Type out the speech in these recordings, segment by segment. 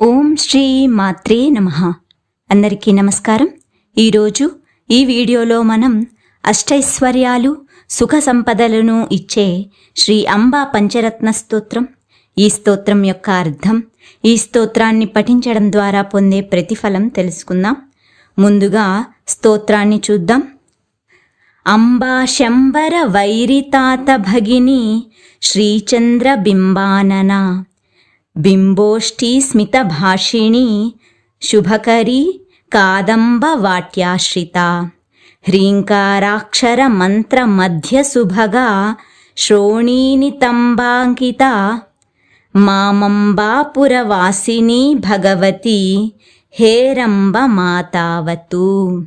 ఓం శ్రీ మాత్రే నమ. అందరికీ నమస్కారం. ఈరోజు ఈ వీడియోలో మనం అష్టైశ్వర్యాలు సుఖ సంపదలను ఇచ్చే శ్రీ అంబా పంచరత్న స్తోత్రం ఈ స్తోత్రం యొక్క అర్థం ఈ స్తోత్రాన్ని పఠించడం ద్వారా పొందే ప్రతిఫలం తెలుసుకుందాం. ముందుగా స్తోత్రాన్ని చూద్దాం. అంబా శంబర వైరితాత భగిని శ్రీచంద్ర బింబాననా బింబోష్ఠీ స్మితభాషిణి శుభకరీ కాదంబవాట్యాశ్రిత హ్రీంకారాక్షర మంత్ర మధ్య సుభగా శ్రోణీనితంబాంకిత మామంబాపురవాసిని భగవతి హేరంబ మాతావతు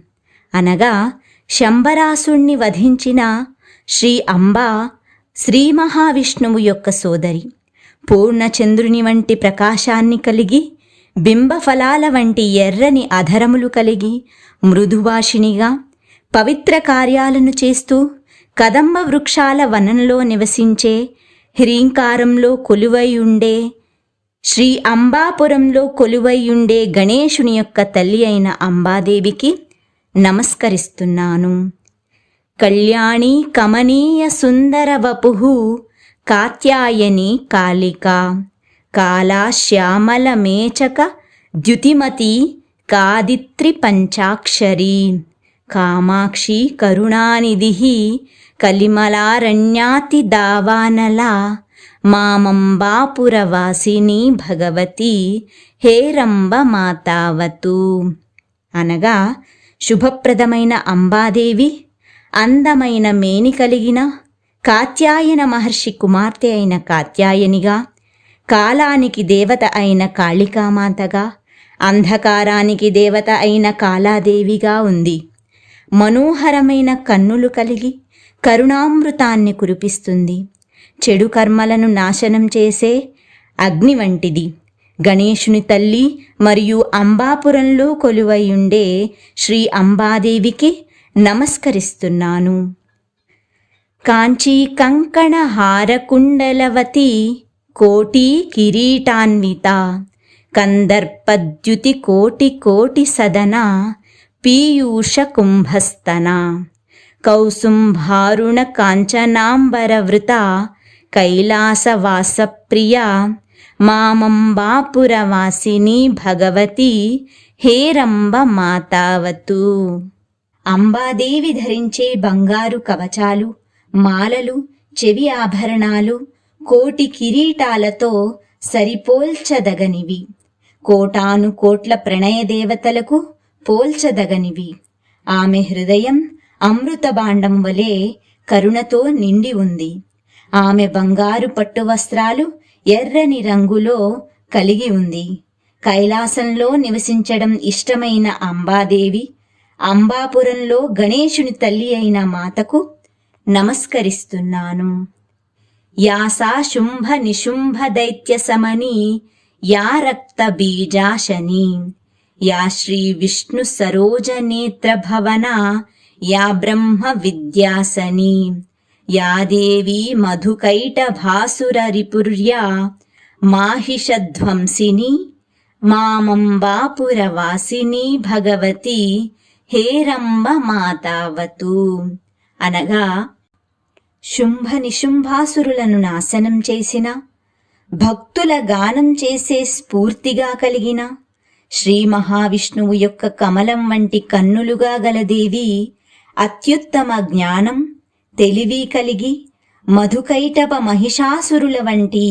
అనగా శంబరాసుణ్ణి వధించిన శ్రీ అంబ శ్రీ మహావిష్ణువు యొక్క సోదరి. పూర్ణచంద్రుని వంటి ప్రకాశాన్ని కలిగి బింబఫలాల వంటి ఎర్రని అధరములు కలిగి మృదుభాషిణిగా పవిత్ర కార్యాలను చేస్తూ కదంబ వృక్షాల వనంలో నివసించే హ్రీంకారంలో కొలువై ఉండే శ్రీ అంబాపురంలో కొలువై ఉండే గణేశుని యొక్క తల్లి అయిన అంబాదేవికి నమస్కరిస్తున్నాను. కళ్యాణి కమనీయ సుందర వపుః కాత్యాయని కాళిక. కాలా ద్యుతిమతి కాదిత్రి పంచాక్షరి కామాక్షి కరుణానిధి కలిమలారణ్యాతి దావానల మామంబాపురవాసిని భగవతి హేరంబ మాతావతు అనగా శుభప్రదమైన అంబాదేవి అందమైన మేని కలిగిన కాత్యాయన మహర్షి కుమార్తె అయిన కాత్యాయనిగా కాలానికి దేవత అయిన కాళికామాతగా అంధకారానికి దేవత అయిన కాలాదేవిగా ఉంది. మనోహరమైన కన్నులు కలిగి కరుణామృతాన్ని కురిపిస్తుంది. చెడు కర్మలను నాశనం చేసే అగ్ని వంటిది. గణేషుని తల్లి మరియు అంబాపురంలో కొలువై ఉండే శ్రీ అంబాదేవికి నమస్కరిస్తున్నాను. కాంచీ కంకణ హారకుండలవతి కోటి కిరీటాన్విత కందర్పద్యుతి కోటి కోటి సదన పీయూష కుంభస్తన కౌసుంభారుణ కాంచనాంబరవృత కైలాసవాసప్రియ మామంబాపురవాసిని భగవతి హేరంబ మాతావతు అంబాదేవి ధరించే బంగారు కవచాలు మాలలు చెవి ఆభరణాలు కోటి కిరీటాలతో సరిపోల్చదగనివి. కోటాను కోట్ల ప్రణయ దేవతలకు పోల్చదగనివి. ఆమె హృదయం అమృతబాండం వలె కరుణతో నిండి ఉంది. ఆమె బంగారు పట్టు వస్త్రాలు ఎర్రని రంగులో కలిగి ఉంది. కైలాసంలో నివసించడం ఇష్టమైన అంబాదేవి అంబాపురంలో గణేశుని తల్లి అయిన మాతకు నమస్కరిస్తున్నాను. యాసా శుంభ నిశుంభ దైత్య సమని యా రక్త బీజాశని యా శ్రీ విష్ణు సరోజ నేత్ర భవన యా బ్రహ్మ విద్యాసని యా దేవి మధుకైట భాసుర రిపుర్యా మాహిషధ్వంసిని మామంబాపురవాసిని భగవతి హేరంబ మాతావతు. అనగా శుంభ నిశుంభాసురులను నాశనం చేసిన భక్తుల గానం చేసే స్ఫూర్తిగా కలిగిన శ్రీ మహావిష్ణువు యొక్క కమలం వంటి కన్నులుగా గలదేవి అత్యుత్తమ జ్ఞానం తెలివి కలిగి మధుకైటప మహిషాసురుల వంటి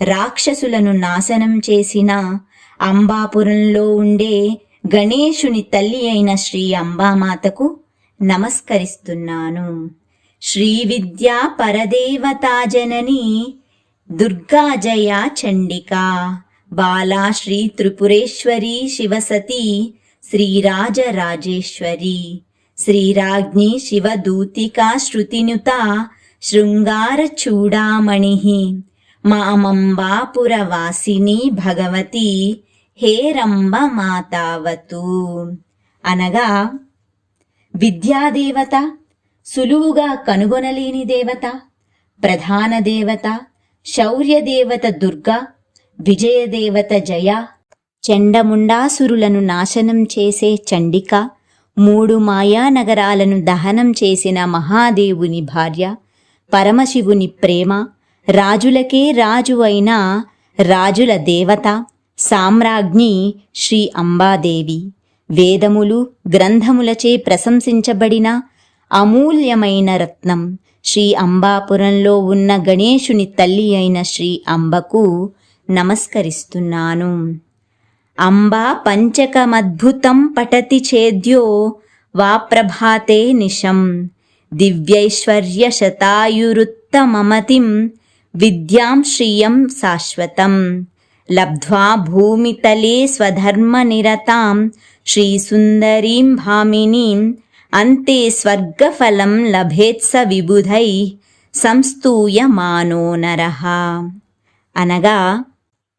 రాక్షసులను నాశనం చేసిన అంబాపురంలో ఉండే గణేశుని తల్లి అయిన శ్రీ అంబామాతకు నమస్కరిస్తున్నాను. శ్రీ విద్యా పరదేవతా చండికా బాలా శ్రీ త్రిపురేశ్వరి శివసతి శ్రీరాజరాజేశ్వరి శ్రీరాజ్ఞి శివదూతికా శృతినుత శృంగారచూడామణి మామంబాపురవాసిని భగవతి హేరంబ మాతావతు. అనగా విద్యాదేవత సులువుగా కనుగొనలేని దేవత ప్రధాన దేవత శౌర్యదేవత దుర్గా విజయదేవత జయ చెండముండాసురులను నాశనం చేసే చండిక మూడు మాయానగరాలను దహనం చేసిన మహాదేవుని భార్య పరమశివుని ప్రేమ రాజులకే రాజు అయిన రాజుల దేవత సామ్రాజ్ఞి శ్రీ అంబాదేవి. వేదములు గ్రంథములచే ప్రశంసించబడిన అమూల్యమైన రత్నం. శ్రీ అంబాపురంలో ఉన్న గణేశుని తల్లి అయిన శ్రీ అంబకు నమస్కరిస్తున్నాను. అంబా పంచకమద్భుతం పఠతి చేద్యో వా ప్రభాతే నిశం. దివ్యైశ్వర్య శతాయురుత్తమమతిం విద్యాం శ్రియం శాశ్వతం. లబ్ధ్వా భూమితలే స్వధర్మనిరతాం శ్రీసుందరీం భామినీం అంతే స్వర్గఫలం లభేత్స విబుధై సంస్తూయమానో నరః. అనగా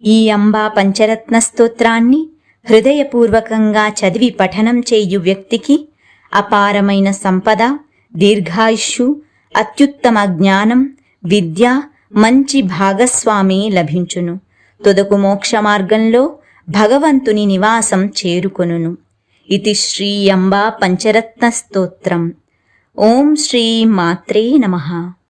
ఈ అంబా పంచరత్న స్తోత్రాన్ని హృదయపూర్వకంగా చదివి పఠనం చేయు వ్యక్తికి అపారమైన సంపద దీర్ఘాయుష్యు అత్యుత్తమ జ్ఞానం విద్య మంచి భాగస్వామి లభించును. తుదకు మోక్ష మార్గంలో భగవంతుని నివాసం చేరుకొనును. ఇది శ్రీ అంబా పంచరత్న స్తోత్రం ఓం శ్రీ మాత్రే నమః